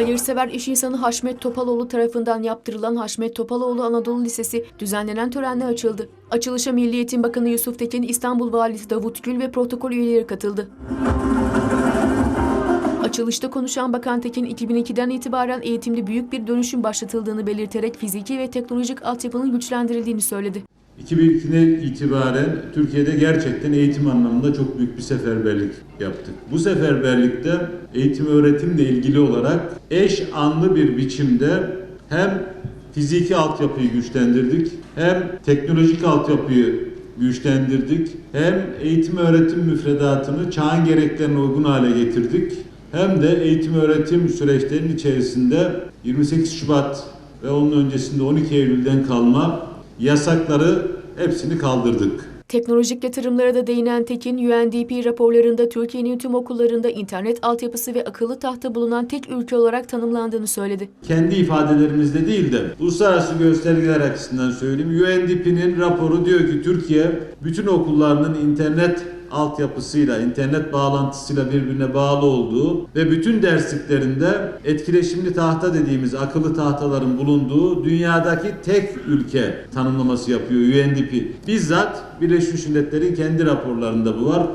Hayırsever iş insanı Haşmet Topaloğlu tarafından yaptırılan Haşmet Topaloğlu Anadolu Lisesi düzenlenen törenle açıldı. Açılışa Milli Eğitim Bakanı Yusuf Tekin, İstanbul Valisi Davut Gül ve protokol üyeleri katıldı. Açılışta konuşan Bakan Tekin, 2002'den itibaren eğitimde büyük bir dönüşüm başlatıldığını belirterek fiziki ve teknolojik altyapının güçlendirildiğini söyledi. 2002'den itibaren Türkiye'de gerçekten eğitim anlamında çok büyük bir seferberlik yaptık. Bu seferberlikte eğitim öğretimle ilgili olarak eş anlı bir biçimde hem fiziki altyapıyı güçlendirdik, hem teknolojik altyapıyı güçlendirdik, hem eğitim öğretim müfredatını çağın gereklerine uygun hale getirdik, hem de eğitim öğretim süreçlerinin içerisinde 28 Şubat ve onun öncesinde 12 Eylül'den kalma yasakları hepsini kaldırdık. Teknolojik yatırımlara da değinen Tekin, UNDP raporlarında Türkiye'nin tüm okullarında internet altyapısı ve akıllı tahta bulunan tek ülke olarak tanımlandığını söyledi. Kendi ifadelerimizde değil de uluslararası göstergeler açısından söyleyeyim. UNDP'nin raporu diyor ki Türkiye bütün okullarının internet altyapısıyla, internet bağlantısıyla birbirine bağlı olduğu ve bütün dersliklerinde etkileşimli tahta dediğimiz akıllı tahtaların bulunduğu dünyadaki tek ülke tanımlaması yapıyor UNDP. Bizzat Birleşmiş Milletler'in kendi raporlarında bu var.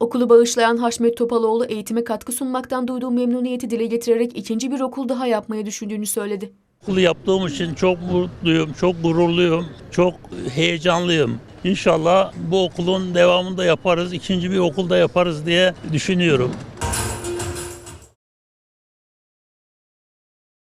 Okulu bağışlayan Haşmet Topaloğlu eğitime katkı sunmaktan duyduğu memnuniyeti dile getirerek ikinci bir okul daha yapmayı düşündüğünü söyledi. Okulu yaptığım için çok mutluyum, çok gururluyum, çok heyecanlıyım. İnşallah bu okulun devamında yaparız, ikinci bir okulda yaparız diye düşünüyorum.